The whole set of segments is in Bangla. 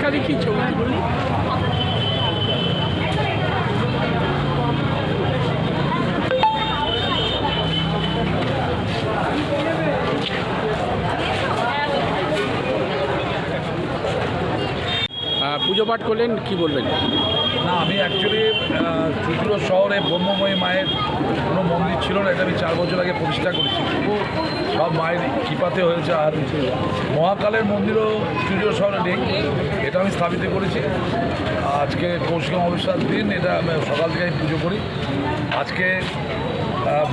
হাতখালি দেখি ছবি তুলি পুজো পাঠ করলেন, কি বলবেন না, আমি অ্যাকচুয়ালি চুচুড়ো শহরে ব্রহ্মময়ী মায়ের কোনো মন্দির ছিল না, এটা আমি চার বছর আগে প্রতিষ্ঠা করেছি। সব মায়ের কৃপাতে হয়েছে, আর মহাকালের মন্দিরও চুচুড়ো শহরে নেই, এটা আমি স্থাপিত করেছি। আজকে কৌশিক অমাবস্যার দিন, এটা সকাল থেকে আমি পুজো করি। আজকে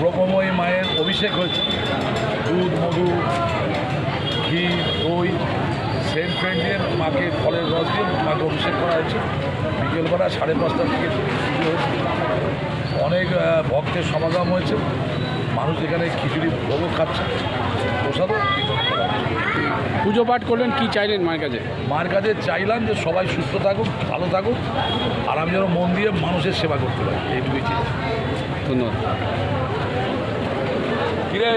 ব্রহ্মময়ী মায়ের অভিষেক হয়েছে। দুধ, মধু, ঘি, দই সেন্ট ফ্রেন্ড দিয়ে মাকে ফলের রস দিয়ে মাকে অভিষেক করা হয়েছে। বিকেলবেলা সাড়ে পাঁচটার থেকে পুজো হয়েছে। অনেক ভক্তের সমাগম হয়েছে। মানুষ এখানে খিচুড়ি ভোগও খাচ্ছে। প্রসাদও পুজো পাঠ করলেন কি চাইলেন মায়ের কাছে? মার কাছে চাইলাম যে সবাই সুস্থ থাকুক ভালো থাকুক আর আমি যেন মন দিয়ে মানুষের সেবা করতে পারি। এইটুকুই চাই। ধন্যবাদ। কিরে?